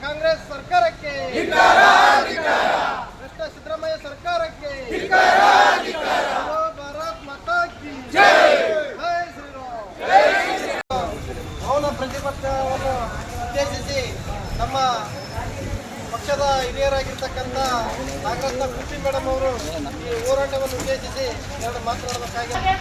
ಕಾಂಗ್ರೆಸ್ ಸರ್ಕಾರಕ್ಕೆ ಕೃಷ್ಣ ಸಿದ್ದರಾಮಯ್ಯ ಸರ್ಕಾರಕ್ಕೆ ಭಾರತ್ ಮಾತಾ ಕಿ ಶ್ರೀರಾಮ್. ಮೌನ ಪ್ರತಿಭಟನೆಯನ್ನು ಉದ್ದೇಶಿಸಿ ನಮ್ಮ ಪಕ್ಷದ ಹಿರಿಯರಾಗಿರ್ತಕ್ಕಂಥ ನಾಗರತ್ನ ಕೃಷಿ ಮೇಡಮ್ ಅವರು ಈ ಹೋರಾಟವನ್ನು ಉದ್ದೇಶಿಸಿ ಎರಡು ಮಾತನಾಡಬೇಕಾಗಿದೆ.